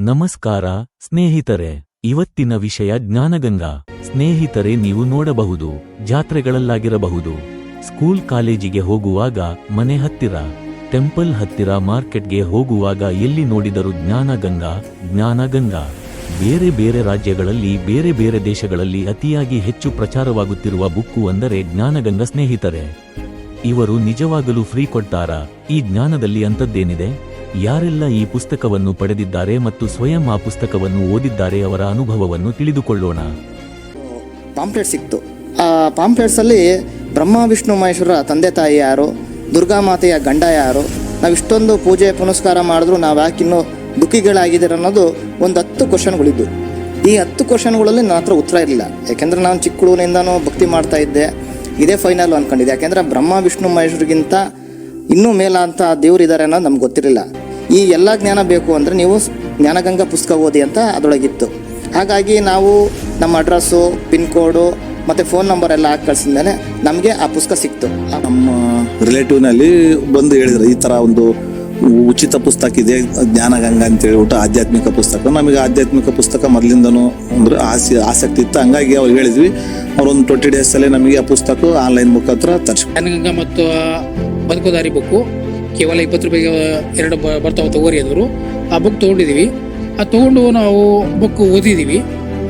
ನಮಸ್ಕಾರ, ಸ್ನೇಹಿತರೆ. ಇವತ್ತಿನ ವಿಷಯ ಜ್ಞಾನಗಂಗಾ. ಸ್ನೇಹಿತರೆ, ನೀವು ನೋಡಬಹುದು, ಜಾತ್ರೆಗಳಲ್ಲಾಗಿರಬಹುದು. ಸ್ಕೂಲ್ ಕಾಲೇಜಿಗೆ ಹೋಗುವಾಗ ಮನೆ ಹತ್ತಿರ, ಟೆಂಪಲ್ ಹತ್ತಿರ ಮಾರ್ಕೆಟ್ಗೆ ಹೋಗುವಾಗ ಎಲ್ಲಿ ನೋಡಿದರೂ ಜ್ಞಾನಗಂಗಾ ಜ್ಞಾನಗಂಗಾ. ಬೇರೆ ಬೇರೆ ರಾಜ್ಯಗಳಲ್ಲಿ, ಬೇರೆ ಬೇರೆ ದೇಶಗಳಲ್ಲಿ ಅತಿಯಾಗಿ ಹೆಚ್ಚು ಪ್ರಚಾರವಾಗುತ್ತಿರುವ ಬುಕ್ಕು ಅಂದರೆ ಜ್ಞಾನಗಂಗಾ ಸ್ನೇಹಿತರೆ. ಇವರು ನಿಜವಾಗಲೂ ಫ್ರೀ ಕೊಡ್ತಾರಾ? ಈ ಜ್ಞಾನದಲ್ಲಿ ಅಂಥದ್ದೇನಿದೆ? ಯಾರೆಲ್ಲ ಈ ಪುಸ್ತಕವನ್ನು ಪಡೆದಿದ್ದಾರೆ ಮತ್ತು ಸ್ವಯಂ ಆ ಪುಸ್ತಕವನ್ನು ಓದಿದ್ದಾರೆ ಅವರ ಅನುಭವವನ್ನು ತಿಳಿದುಕೊಳ್ಳೋಣ. ಪಾಂಪ್ಲೆಟ್ ಸಿಕ್ತು. ಆ ಪಾಂಪ್ಲೆಟ್ಸಲ್ಲಿ ಬ್ರಹ್ಮ, ವಿಷ್ಣು, ಮಹೇಶ್ವರ ತಂದೆ ತಾಯಿ ಯಾರು, ದುರ್ಗಾ ಮಾತೆಯ ಗಂಡ ಯಾರು ನಾವು ಇಷ್ಟೊಂದು ಪೂಜೆ ಪುನಸ್ಕಾರ ಮಾಡಿದ್ರು ನಾವು ಯಾಕಿನ್ನೂ ದುಃಖಿಗಳಾಗಿದ್ದೀರ ಅನ್ನೋದು ಒಂದು ಹತ್ತು ಕ್ವಶನ್ಗಳಿದ್ದು ಈ ಹತ್ತು ಕ್ವಶನ್ಗಳಲ್ಲಿ ನನ್ನ ಹತ್ರ ಉತ್ತರ ಇರಲಿಲ್ಲ. ಯಾಕೆಂದರೆ ನಾನು ಚಿಕ್ಕ ಭಕ್ತಿ ಮಾಡ್ತಾ ಇದ್ದೆ. ಇದೇ ಫೈನಲ್ ಅನ್ಕೊಂಡಿದ್ದೆ. ಯಾಕೆಂದ್ರೆ ಬ್ರಹ್ಮ, ವಿಷ್ಣು, ಮಹೇಶ್ವರಿಗಿಂತ ಇನ್ನೂ ಮೇಲ ಅಂತ ದೇವ್ರು ಇದ್ದಾರೆ ಅನ್ನೋದು ನಮ್ಗೆ ಗೊತ್ತಿರಲಿಲ್ಲ. ಈ ಎಲ್ಲ ಜ್ಞಾನ ಬೇಕು ಅಂದರೆ ನೀವು ಜ್ಞಾನಗಂಗಾ ಪುಸ್ತಕ ಓದಿ ಅಂತ ಅದರೊಳಗಿತ್ತು. ಹಾಗಾಗಿ ನಾವು ನಮ್ಮ ಅಡ್ರೆಸ್ಸು ಪಿನ್ ಕೋಡು ಮತ್ತು ಫೋನ್ ನಂಬರ್ ಎಲ್ಲ ಹಾಕಿ ಕಳ್ಸಿದ್ಮೇಲೆ ನಮಗೆ ಆ ಪುಸ್ತಕ ಸಿಕ್ತು. ನಮ್ಮ ರಿಲೇಟಿವ್ನಲ್ಲಿ ಬಂದು ಹೇಳಿದ್ರು ಈ ಥರ ಒಂದು ಉಚಿತ ಪುಸ್ತಕ ಇದೆ ಜ್ಞಾನಗಂಗಾ ಅಂತ ಹೇಳ್ಬಿಟ್ಟು ಆಧ್ಯಾತ್ಮಿಕ ಪುಸ್ತಕ. ನಮಗೆ ಆಧ್ಯಾತ್ಮಿಕ ಪುಸ್ತಕ ಮೊದಲಿಂದನೂ ಅಂದ್ರೆ ಆಸೆ ಆಸಕ್ತಿ ಇತ್ತು. ಹಂಗಾಗಿ ಅವ್ರು ಹೇಳಿದ್ವಿ ಅವ್ರು ಒಂದು ಟ್ವೆಂಟಿ ಡೇಸಲ್ಲೇ ನಮಗೆ ಆ ಪುಸ್ತಕ ಆನ್ಲೈನ್ ಮುಖಾಂತರ ತರಿಸಿ ಜ್ಞಾನಗಂಗಾ ಮತ್ತು ಬದುಕೋದಾರಿ ಬುಕ್ಕು. ಕೇವಲ ಇಪ್ಪತ್ತು ರೂಪಾಯಿಗೆ ಎರಡು ಬರ್ತಾವ ತಗೋರಿ ಅಂದರು. ಆ ಬುಕ್ ತೊಗೊಂಡಿದ್ದೀವಿ ಆ ತೊಗೊಂಡು ನಾವು ಬುಕ್ ಓದಿದ್ದೀವಿ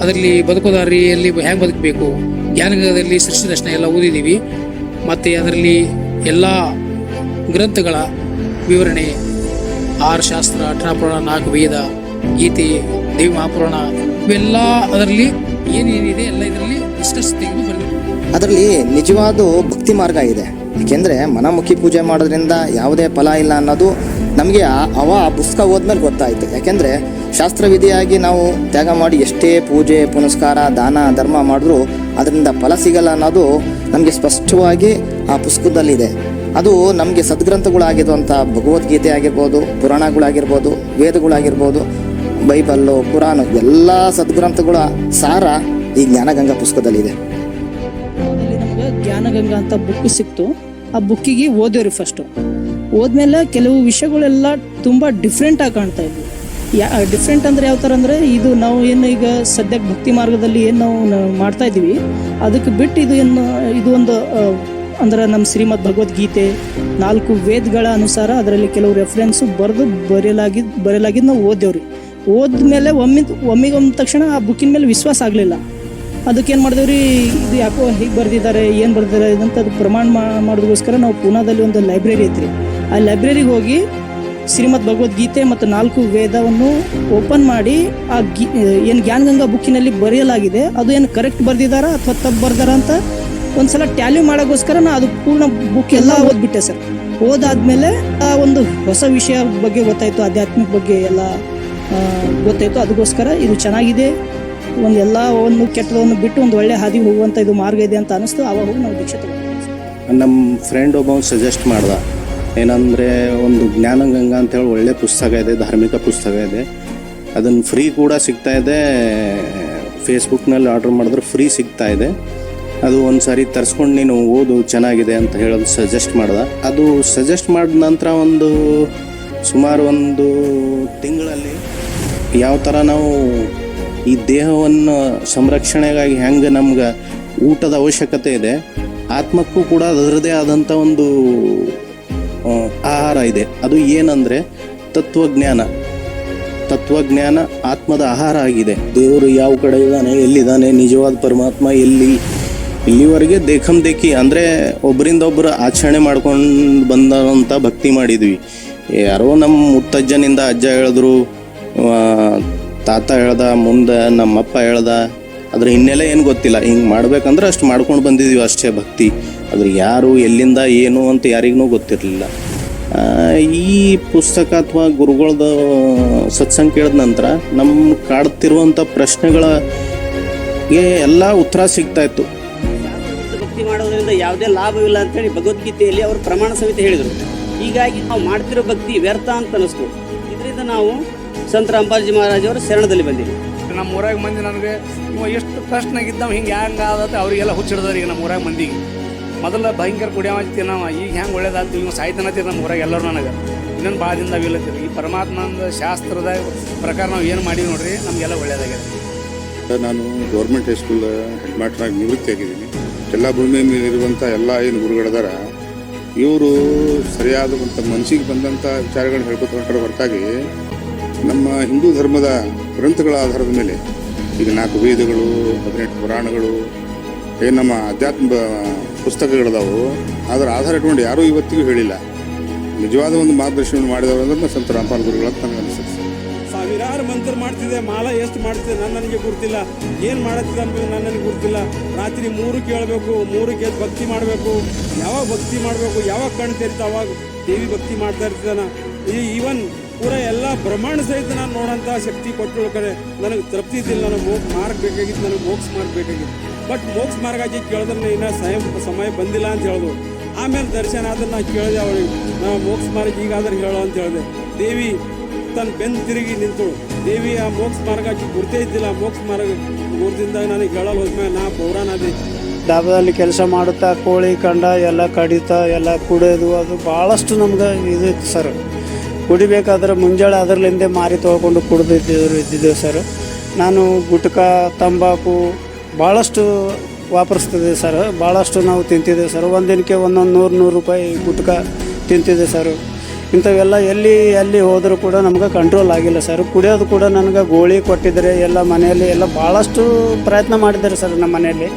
ಅದರಲ್ಲಿ ಬದುಕೋದಾರಿಯಲ್ಲಿ ಹ್ಯಾಂಗೆ ಬದುಕಬೇಕು? ಜ್ಞಾನಗದಲ್ಲಿ ಸೃಷ್ಟಿ ದರ್ಶನ ಎಲ್ಲ ಓದಿದ್ದೀವಿ ಮತ್ತು ಅದರಲ್ಲಿ ಎಲ್ಲ ಗ್ರಂಥಗಳ ವಿವರಣೆ, ಆರು ಶಾಸ್ತ್ರ ಅಠರಾಪುರಾಣ ನಾಲ್ಕು ವೇದ ಗೀತೆ, ದೇವಿ ಮಹಾಪುರಾಣ ಇವೆಲ್ಲ ಅದರಲ್ಲಿ ಏನೇನಿದೆ ಎಲ್ಲ ಇದರಲ್ಲಿ ಡಿಸ್ಕಸ್ ತೆಗೆದು ಬರಬೇಕು ಅದರಲ್ಲಿ ನಿಜವಾದ ಭಕ್ತಿ ಮಾರ್ಗ ಇದೆ. ಏಕೆಂದರೆ ಮನಮುಖಿ ಪೂಜೆ ಮಾಡೋದ್ರಿಂದ ಯಾವುದೇ ಫಲ ಇಲ್ಲ ಅನ್ನೋದು ನಮಗೆ ಅವ ಆ ಪುಸ್ತಕ ಓದ್ಮೇಲೆ ಗೊತ್ತಾಯಿತು. ಯಾಕೆಂದರೆ ಶಾಸ್ತ್ರವಿಧಿಯಾಗಿ ನಾವು ತ್ಯಾಗ ಮಾಡಿ ಎಷ್ಟೇ ಪೂಜೆ, ಪುನಸ್ಕಾರ, ದಾನ, ಧರ್ಮ ಮಾಡಿದ್ರೂ ಅದರಿಂದ ಫಲ ಸಿಗಲ್ಲ ಅನ್ನೋದು ನಮಗೆ ಸ್ಪಷ್ಟವಾಗಿ ಆ ಪುಸ್ತಕದಲ್ಲಿದೆ. ಅದು ನಮಗೆ ಸದ್ಗ್ರಂಥಗಳಾಗಿರುವಂಥ ಭಗವದ್ಗೀತೆ ಆಗಿರ್ಬೋದು, ಪುರಾಣಗಳಾಗಿರ್ಬೋದು, ವೇದಗಳಾಗಿರ್ಬೋದು, ಬೈಬಲ್ಲು ಪುರಾಣ ಎಲ್ಲ ಸದ್ಗ್ರಂಥಗಳ ಸಾರ ಈ ಜ್ಞಾನಗಂಗಾ ಪುಸ್ತಕದಲ್ಲಿದೆ. ಜ್ಞಾನಗಂಗಾ ಅಂತ ಬುಕ್ ಸಿಕ್ತು. ಆ ಬುಕ್ಕಿಗೆ ಓದೋರು ಫಸ್ಟು ಓದ್ಮೇಲೆ ಕೆಲವು ವಿಷಯಗಳೆಲ್ಲ ತುಂಬ ಡಿಫ್ರೆಂಟ್ ಆಗಿ ಕಾಣ್ತಾ ಇದ್ವು. ಯಾ ಡಿಫ್ರೆಂಟ್ ಅಂದ್ರೆ ಯಾವ ಥರ ಅಂದರೆ ಇದು ನಾವು ಏನು ಈಗ ಸದ್ಯಕ್ಕೆ ಭಕ್ತಿ ಮಾರ್ಗದಲ್ಲಿ ಏನು ನಾವು ಮಾಡ್ತಾ ಇದ್ದೀವಿ. ಅದಕ್ಕೆ ಬಿಟ್ಟು ಇದು ಏನು ಇದು ಒಂದು ಅಂದ್ರೆ ನಮ್ಮ ಶ್ರೀಮದ್ ಭಗವದ್ಗೀತೆ ನಾಲ್ಕು ವೇದಗಳ ಅನುಸಾರ ಅದರಲ್ಲಿ ಕೆಲವು ರೆಫರೆನ್ಸು ಬರೆದು ಬರೆಯಲಾಗಿದ್ದು ಬರೆಯಲಾಗಿದ್ದು ನಾವು ಓದ್ದೇವ್ರಿ ಓದ್ಮೇಲೆ ಒಮ್ಮೆ ಒಮ್ಮಿಗೆ ಒಮ್ಮ ತಕ್ಷಣ ಆ ಬುಕ್ಕಿನ ಮೇಲೆ ವಿಶ್ವಾಸ ಆಗಲಿಲ್ಲ. ಅದಕ್ಕೆ ಏನು ರೀ ಇದು ಯಾಕೋ ಹೀಗೆ ಬರೆದಿದ್ದಾರೆ, ಏನು ಬರೆದಿದ್ದಾರೆ ಇದಂತ ಅದು ಪ್ರಮಾಣ ಮಾಡೋದಕ್ಕೋಸ್ಕರ ನಾವು ಪೂನಾದಲ್ಲಿ ಒಂದು ಲೈಬ್ರರಿ ಐತ್ರಿ. ಆ ಲೈಬ್ರರಿಗೆ ಹೋಗಿ ಶ್ರೀಮದ್ ಭಗವದ್ಗೀತೆ ಮತ್ತು ನಾಲ್ಕು ವೇದವನ್ನು ಓಪನ್ ಮಾಡಿ ಆ ಗಿ, ಏನು ಜ್ಞಾನಗಂಗಾ ಬುಕ್ಕಿನಲ್ಲಿ ಬರೆಯಲಾಗಿದೆ, ಅದು ಏನು ಕರೆಕ್ಟ್ ಬರೆದಿದ್ದಾರ ಅಥವಾ ತಪ್ಪು ಬರ್ದಾರ ಅಂತ ಒಂದ್ಸಲ ಟ್ಯಾಲಿ ಮಾಡೋಕ್ಕೋಸ್ಕರ ನಾ ಅದು ಪೂರ್ಣ ಬುಕ್ ಎಲ್ಲ ಓದ್ಬಿಟ್ಟೆ ಸರ್. ಓದಾದ್ಮೇಲೆ ಆ ಒಂದು ಹೊಸ ವಿಷಯ ಬಗ್ಗೆ ಗೊತ್ತಾಯಿತು, ಆಧ್ಯಾತ್ಮಿಕ ಬಗ್ಗೆ ಎಲ್ಲ ಗೊತ್ತಾಯಿತು. ಅದಕ್ಕೋಸ್ಕರ ಇದು ಚೆನ್ನಾಗಿದೆ. ಒಂದು ಎಲ್ಲ ಒಂದು ಕೆಟ್ಟದನ್ನು ಬಿಟ್ಟು ಒಂದು ಒಳ್ಳೆ ಹಾದಿ ಹೋಗುವಂಥ ಇದು ಮಾರ್ಗ ಇದೆ ಅಂತ ಅನಿಸ್ತು. ಆವಾಗ ಹೋಗಿ ನಾವು ದೀಕ್ಷೆ ನಮ್ಮ ಫ್ರೆಂಡ್ ಒಬ್ಬ ಸಜೆಸ್ಟ್ ಮಾಡ್ದ. ಏನಂದರೆ ಒಂದು ಜ್ಞಾನಗಂಗಾ ಅಂತೇಳಿ ಒಳ್ಳೆ ಪುಸ್ತಕ ಇದೆ, ಧಾರ್ಮಿಕ ಪುಸ್ತಕ ಇದೆ. ಅದನ್ನು ಫ್ರೀ ಕೂಡ ಸಿಗ್ತಾ ಇದೆ. ಫೇಸ್ಬುಕ್ನಲ್ಲಿ ಆರ್ಡ್ರ್ ಮಾಡಿದ್ರೆ ಫ್ರೀ ಸಿಗ್ತಾ ಇದೆ. ಅದು ಒಂದು ಸಾರಿ ತರಿಸ್ಕೊಂಡು ನೀನು ಓದು, ಚೆನ್ನಾಗಿದೆ ಅಂತ ಹೇಳೋದು ಸಜೆಸ್ಟ್ ಮಾಡ್ದೆ. ಅದು ಸಜೆಸ್ಟ್ ಮಾಡಿದ ನಂತರ ಒಂದು ಸುಮಾರು ಒಂದು ತಿಂಗಳಲ್ಲಿ ಯಾವ ಥರ ನಾವು ಈ ದೇಹವನ್ನು ಸಂರಕ್ಷಣೆಗಾಗಿ ಹೆಂಗೆ ನಮ್ಗೆ ಊಟದ ಅವಶ್ಯಕತೆ ಇದೆ, ಆತ್ಮಕ್ಕೂ ಕೂಡ ಅದರದೇ ಆದಂಥ ಒಂದು ಆಹಾರ ಇದೆ. ಅದು ಏನಂದರೆ ತತ್ವಜ್ಞಾನ. ತತ್ವಜ್ಞಾನ ಆತ್ಮದ ಆಹಾರ ಆಗಿದೆ. ದೇವರು ಯಾವ ಕಡೆ ಇದ್ದಾನೆ, ಎಲ್ಲಿದ್ದಾನೆ, ನಿಜವಾದ ಪರಮಾತ್ಮ ಎಲ್ಲಿ, ಇಲ್ಲಿವರೆಗೆ ದೇಖಂ ದೇಖಿ, ಅಂದರೆ ಒಬ್ಬರಿಂದ ಒಬ್ಬರು ಆಚರಣೆ ಮಾಡ್ಕೊಂಡು ಬಂದಂಥ ಭಕ್ತಿ ಮಾಡಿದ್ವಿ. ಯಾರೋ ನಮ್ಮ ಮುತ್ತಜ್ಜನಿಂದ ಅಜ್ಜ ಹೇಳಿದ್ರು ತಾತ ಹೇಳ್ದ, ಮುಂದೆ ನಮ್ಮಪ್ಪ ಹೇಳ್ದ, ಅದ್ರ ಹಿನ್ನೆಲೆ ಏನು ಗೊತ್ತಿಲ್ಲ. ಹಿಂಗೆ ಮಾಡ್ಬೇಕಂದ್ರೆ ಅಷ್ಟು ಮಾಡ್ಕೊಂಡು ಬಂದಿದ್ದೀವಿ ಅಷ್ಟೇ ಭಕ್ತಿ. ಅದ್ರ ಯಾರು ಎಲ್ಲಿಂದ ಏನು ಅಂತ ಯಾರಿಗೂ ಗೊತ್ತಿರಲಿಲ್ಲ. ಈ ಪುಸ್ತಕ ಅಥವಾ ಗುರುಗಳದ ಸತ್ಸಂಗ ಕೇಳಿದ ನಂತರ ನಮ್ಮ ಕಾಡ್ತಿರುವಂಥ ಪ್ರಶ್ನೆಗಳಿಗೆ ಎಲ್ಲ ಉತ್ತರ ಸಿಗ್ತಾ ಇತ್ತು. ಭಕ್ತಿ ಮಾಡೋದ್ರಿಂದ ಯಾವುದೇ ಲಾಭವಿಲ್ಲ ಅಂತೇಳಿ ಭಗವದ್ಗೀತೆಯಲ್ಲಿ ಅವರು ಪ್ರಮಾಣ ಸಮಿತಿ ಹೇಳಿದರು. ಹೀಗಾಗಿ ನಾವು ಮಾಡ್ತಿರೋ ಭಕ್ತಿ ವ್ಯರ್ಥ ಅಂತ ಅನಿಸ್ತು ಇದರಿಂದ ನಾವು ಸಂತ ಅಂಬಾಜಿ ಮಹಾರಾಜವರು ಶರಣದಲ್ಲಿ ಬಂದಿವಿ. ನಮ್ಮ ಊರಾಗ ಮಂದಿ ನನಗೆ ಇವ ಎಷ್ಟು ಕಷ್ಟನಾಗಿದ್ದಾವ ಹಿಂಗೆ ಹೆಂಗೆ ಆದತ್ತೆ ಅವರಿಗೆಲ್ಲ ಹುಚ್ಚಿಡ್ದವ್ರಿಗೆ ಈಗ ನಮ್ಮ ಊರಾಗ ಮಂದಿಗೆ. ಮೊದಲ ಭಯಂಕರ ಕುಡಿಯವ ನಾವು ಈಗ ಹೆಂಗೆ ಒಳ್ಳೇದಾಯ್ತು ಇವ್ ಸಾಯ್ತಾನತ್ತೀರಿ ನಮ್ಮ ಊರಾಗ ಎಲ್ಲರೂ ನನಗೆ. ಇನ್ನೊಂದು ಭಾಳ ಇಲ್ಲತ್ತೀರಿ ಈ ಪರಮಾತ್ಮನ ಶಾಸ್ತ್ರದ ಪ್ರಕಾರ ನಾವು ಏನು ಮಾಡೀವಿ ನೋಡ್ರಿ ನಮಗೆಲ್ಲ ಒಳ್ಳೇದಾಗ್ಯದ. ನಾನು ಗೌರ್ಮೆಂಟ್ ಹೈಸ್ಕೂಲ್ ಹೆಡ್ ಮಾಸ್ಟರ್ ನಿವೃತ್ತಿ ಆಗಿದ್ದೀನಿ ಎಲ್ಲ ಭೂಮಿ ಮೇಲಿರುವಂಥ ಎಲ್ಲ ಏನು ಗುರುಗಳದಾರ ಇವರು ಸರಿಯಾದಂಥ ಮನಸ್ಸಿಗೆ ಬಂದಂಥ ವಿಚಾರಗಳನ್ನ ಹೇಳ್ಕೊತ ಹೊರತಾಗಿ ನಮ್ಮ ಹಿಂದೂ ಧರ್ಮದ ಗ್ರಂಥಗಳ ಆಧಾರದ ಮೇಲೆ ಈಗ ನಾಲ್ಕು ವೇದಗಳು, ಹದಿನೆಂಟು ಪುರಾಣಗಳು ಏನು ನಮ್ಮ ಅಧ್ಯಾತ್ಮ ಪುಸ್ತಕಗಳದಾವು. ಅದರ ಆಧಾರ ಇಟ್ಕೊಂಡು ಯಾರೂ ಇವತ್ತಿಗೂ ಹೇಳಿಲ್ಲ. ನಿಜವಾದ ಒಂದು ಮಾರ್ಗದರ್ಶನ ಮಾಡಿದವರು ಅಂದ್ರೆ ಸಂತ ರಾಮಪಾಲ್ ಗುರುಗಳು ಅಂತ ನನಗೆ ಅನಿಸುತ್ತೆ. ಸಾವಿರಾರು ಮಂತ್ರ ಮಾಡ್ತಿದೆ, ಮಾಲ ಎಷ್ಟು ಮಾಡ್ತಿದೆ ನನ್ನ ನನಗೆ ಗೊತ್ತಿಲ್ಲ ಏನು ಮಾಡುತ್ತಿದೆ ಅಂತ ನನ್ನ ನನಗೆ ಗೊತ್ತಿಲ್ಲ ರಾತ್ರಿ ಮೂರು ಕೇಳಬೇಕು, ಮೂರು ಕೇಳಿ ಭಕ್ತಿ ಮಾಡಬೇಕು. ಯಾವಾಗ ಭಕ್ತಿ ಮಾಡಬೇಕು, ಯಾವಾಗ ಕಣ್ ತೆರಿತ, ಅವಾಗ ದೇವಿ ಭಕ್ತಿ ಮಾಡ್ತಾ ಇರ್ತಿದ್ದಾನ. ಈ ಈವನ್ ಪೂರ ಎಲ್ಲ ಬ್ರಹ್ಮಾಂಡ ಸಹಿತ ನಾನು ನೋಡೋಂಥ ಶಕ್ತಿ ಕೊಟ್ಟು ಕಡೆ ನನಗೆ ತೃಪ್ತಿ ಇದ್ದಿಲ್ಲ, ನನಗೆ ಮೋಕ್ ಮಾರ್ಗ ಬೇಕಾಗಿತ್ತು, ನನಗೆ ಮೋಕ್ಷ ಮಾರ್ಗ ಬೇಕಾಗಿತ್ತು. ಬಟ್ ಮೋಕ್ಷ ಮಾರ್ಗ ಆಗಿ ಕೇಳಿದ್ರೆ ಇನ್ನೂ ಸಮಯ ಸಮಯ ಬಂದಿಲ್ಲ ಅಂತ ಹೇಳಿದ್ರು ಆಮೇಲೆ ದರ್ಶನ ಆದ್ರೆ ನಾ ಕೇಳಿದೆ ಅವಳಿಗೆ ನಾ ಮೋಕ್ಷ ಮಾರ್ಗ ಈಗಾದ್ರೆ ಹೇಳೋ ಅಂತ ಹೇಳಿದೆ. ದೇವಿ ತನ್ನ ಬೆನ್ ತಿರುಗಿ ನಿಂತು, ದೇವಿ, ಆ ಮೋಕ್ಷ ಮಾರ್ಗ ಆಕಿ ಗುರ್ತೇ ಇದ್ದಿಲ್ಲ ಮೋಕ್ಷ ಮಾರ್ಗ ಗುರ್ತಿದ್ದಾಗ ನನಗೆ ಹೇಳಲು ಹೋದ್ಮೇಲೆ ನಾ ಪೌರಾಣಾದೆ ಡಾಬಾದಲ್ಲಿ ಕೆಲಸ ಮಾಡುತ್ತಾ, ಕೋಳಿ ಕಂಡ, ಎಲ್ಲ ಕಡಿತ, ಎಲ್ಲ ಕುಡಿಯೋದು ಅದು ಭಾಳಷ್ಟು ನಮ್ಗೆ ಇದು ಸರ್ ಕುಡಿಬೇಕಾದ್ರೆ ಮುಂಜಾನೆ ಅದರಲ್ಲಿಂದೆ ಮಾರಿ ತೊಳ್ಕೊಂಡು ಕುಡ್ದಿದ್ದೇವ್ರು ಇದ್ದಿದ್ದೆವು ಸರ್ ನಾನು ಗುಟ್ಕ, ತಂಬಾಕು ಭಾಳಷ್ಟು ವಾಪರಿಸ್ತಿದ್ದೆ ಸರ್ ಭಾಳಷ್ಟು ನಾವು ತಿಂತಿದ್ದೆವು ಸರ್ ಒಂದಿನಕ್ಕೆ ಒಂದೊಂದು ನೂರು ನೂರು ರೂಪಾಯಿ ಗುಟ್ಕ ತಿಂತಿದ್ದೆ ಸರ್ ಇಂಥವೆಲ್ಲ ಎಲ್ಲಿ ಎಲ್ಲಿ ಹೋದರೂ ಕೂಡ ನಮ್ಗೆ ಕಂಟ್ರೋಲ್ ಆಗಿಲ್ಲ ಸರ್ ಕುಡಿಯೋದು ಕೂಡ ನನಗೆ ಗೋಳಿ ಕೊಟ್ಟಿದ್ದಾರೆ, ಎಲ್ಲ ಮನೆಯಲ್ಲಿ ಎಲ್ಲ ಭಾಳಷ್ಟು ಪ್ರಯತ್ನ ಮಾಡಿದ್ದಾರೆ ಸರ್ ನಮ್ಮ ಮನೆಯಲ್ಲಿ.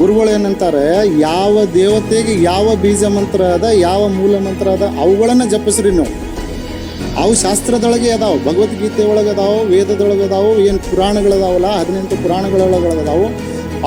ಗುರುಗಳು ಏನಂತಾರೆ, ಯಾವ ದೇವತೆಗೆ ಯಾವ ಬೀಜ ಮಂತ್ರ ಅದ, ಯಾವ ಮೂಲ ಮಂತ್ರ ಅದ, ಅವುಗಳನ್ನು ಜಪಿಸ್ರಿ ನೀವು. ಅವು ಶಾಸ್ತ್ರದೊಳಗೆ ಅದಾವ, ಭಗವದ್ಗೀತೆ ಒಳಗೆ ಅದಾವು, ವೇದದೊಳಗೆ ಅದಾವು, ಏನು ಪುರಾಣಗಳದಾವಲ್ಲ ಹದಿನೆಂಟು ಪುರಾಣಗಳೊಳಗೆ ಅದಾವು,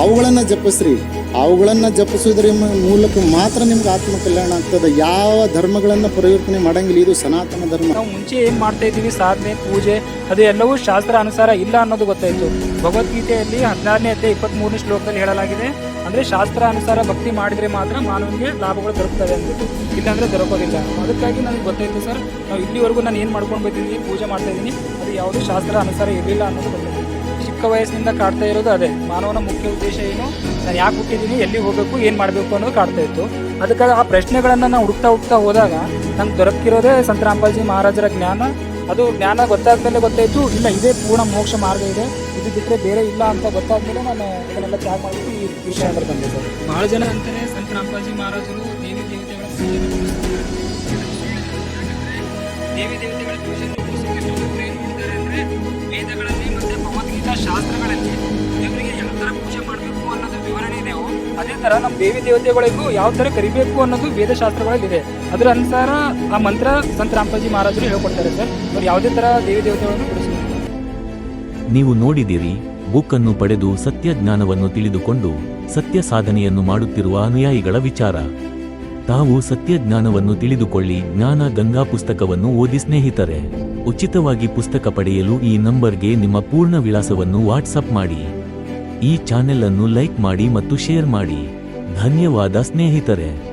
ಅವುಗಳನ್ನು ಜಪಿಸ್ರಿ. ಅವುಗಳನ್ನು ಜಪಿಸೋದ್ರ ಮೂಲಕ ಮಾತ್ರ ನಿಮ್ಗೆ ಆತ್ಮ ಕಲ್ಯಾಣ ಆಗ್ತದೆ. ಯಾವ ಧರ್ಮಗಳನ್ನು ಪರಿವರ್ತನೆ ಮಾಡಂಗಿಲ್ಲ. ಇದು ಸನಾತನ ಧರ್ಮ. ನಾವು ಮುಂಚೆ ಏನು ಮಾಡ್ತಾ ಇದ್ದೀವಿ? ಸಾಧನೆ, ಪೂಜೆ, ಅದು ಎಲ್ಲವೂ ಶಾಸ್ತ್ರ ಅನುಸಾರ ಇಲ್ಲ ಅನ್ನೋದು ಗೊತ್ತಾಯಿತು. ಭಗವದ್ಗೀತೆಯಲ್ಲಿ ಹದಿನಾರನೇ ಅಧ್ಯಾಯ ಇಪ್ಪತ್ತ್ಮೂರನೇ ಶ್ಲೋಕದಲ್ಲಿ ಹೇಳಲಾಗಿದೆ, ಅಂದರೆ ಶಾಸ್ತ್ರ ಅನುಸಾರ ಭಕ್ತಿ ಮಾಡಿದರೆ ಮಾತ್ರ ಮಾನವನಿಗೆ ಲಾಭಗಳು ದೊರಕ್ತವೆ ಅಂದ್ಬಿಟ್ಟು. ಇಲ್ಲಾಂದರೆ ದೊರಕೋದಿಲ್ಲ. ಅದಕ್ಕಾಗಿ ನನಗೆ ಗೊತ್ತಾಯಿತು ಸರ್, ನಾವು ಇಲ್ಲಿವರೆಗೂ ನಾನು ಏನು ಮಾಡ್ಕೊಂಡು ಬಂದಿದ್ದೀನಿ ಪೂಜೆ ಮಾಡ್ತಾ ಇದ್ದೀನಿ, ಅದು ಯಾವುದೂ ಶಾಸ್ತ್ರ ಅನುಸಾರ ಇರಲಿಲ್ಲ ಅನ್ನೋದು ಗೊತ್ತಾಯಿತು. ಚಿಕ್ಕ ವಯಸ್ಸಿನಿಂದ ಕಾಡ್ತಾ ಇರೋದು ಅದೇ. ಮಾನವನ ಮುಖ್ಯ ಉದ್ದೇಶ ಏನು? ನಾನು ಯಾಕೆ ಹುಟ್ಟಿದ್ದೀನಿ? ಎಲ್ಲಿ ಹೋಗಬೇಕು? ಏನು ಮಾಡಬೇಕು ಅನ್ನೋದು ಕಾಡ್ತಾ ಇತ್ತು. ಅದಕ್ಕಾಗಿ ಆ ಪ್ರಶ್ನೆಗಳನ್ನು ನಾನು ಹುಡುಕ್ತಾ ಹುಡ್ತಾ ಹೋದಾಗ ನಂಗೆ ದೊರಕಿರೋದೇ ಸಂತ ರಾಮಪಾಲ್ಜಿ ಮಹಾರಾಜರ ಜ್ಞಾನ. ಅದು ಜ್ಞಾನ ಗೊತ್ತಾದ್ಮೇಲೆ ಗೊತ್ತಾಯಿತು ಇಲ್ಲ ಇದೇ ಪೂರ್ಣ ಮೋಕ್ಷ ಮಾರ್ಗ ಇದೆ. ಇದು ಬಿಟ್ಟರೆ ಬೇರೆ ಇಲ್ಲ ಅಂತ ಗೊತ್ತಾದ್ಮೇಲೆ ನಾನು ಇದನ್ನೆಲ್ಲ ತ್ಯಾಗ ಮಾಡಿ ಈ ವಿಷಯ ಬಂದೆ ಸರ್. ಭಾಳ ಜನ ಅಂತಾರೆ ಸಂತ ರಾಮಪಾಲ್ಜಿ ಮಹಾರಾಜರು ದೇವಿ ದೇವತೆಗಳ ದೇವಿ ದೇವತೆಗಳ ಪೂಜೆ ಶಾಸ್ತ್ರಗಳಲ್ಲಿ ದೇವರಿಗೆ ಯಾವ ಥರ ಪೂಜೆ ಮಾಡಬೇಕು ಅನ್ನೋದು ವಿವರಣೆ ಇದೆಯೋ ಅದೇ ಥರ ನಮ್ಮ ದೇವಿ ದೇವತೆಗಳಿಗೂ ಯಾವ ಥರ ಕರಿಬೇಕು ಅನ್ನೋದು ವೇದಶಾಸ್ತ್ರಗಳಲ್ಲಿದೆ ಅದರ ಅನುಸಾರ ಆ ಮಂತ್ರ ಸಂತ ರಾಮಪಾಜಿ ಮಹಾರಾಜರು ಹೇಳ್ಕೊಡ್ತಾರೆ ಸರ್. ಅವ್ರು ಯಾವುದೇ ಥರ ದೇವಿ ದೇವತೆಗಳನ್ನು ಬಿಡಿಸ್ಬೇಕು ನೀವು ನೋಡಿದಿರಿ ಬುಕ್ ಅನ್ನು ಪಡೆದು ಸತ್ಯ ಜ್ಞಾನವನ್ನು ತಿಳಿದುಕೊಂಡು ಸತ್ಯ ಸಾಧನೆಯನ್ನು ಮಾಡುತ್ತಿರುವ ಅನುಯಾಯಿಗಳ ವಿಚಾರ. ತಾವು ಸತ್ಯ ಜ್ಞಾನವನ್ನು ತಿಳಿದುಕೊಳ್ಳಿ. ಜ್ಞಾನ ಗಂಗಾ ಪುಸ್ತಕವನ್ನು ಓದಿ ಸ್ನೇಹಿತರೆ. ಉಚಿತವಾಗಿ ಪುಸ್ತಕ ಪಡೆಯಲು ಈ ನಂಬರ್ಗೆ ನಿಮ್ಮ ಪೂರ್ಣ ವಿಳಾಸವನ್ನು ವಾಟ್ಸಪ್ ಮಾಡಿ. ಈ ಚಾನೆಲ್ ಅನ್ನು ಲೈಕ್ ಮಾಡಿ ಮತ್ತು ಶೇರ್ ಮಾಡಿ. ಧನ್ಯವಾದ ಸ್ನೇಹಿತರೆ.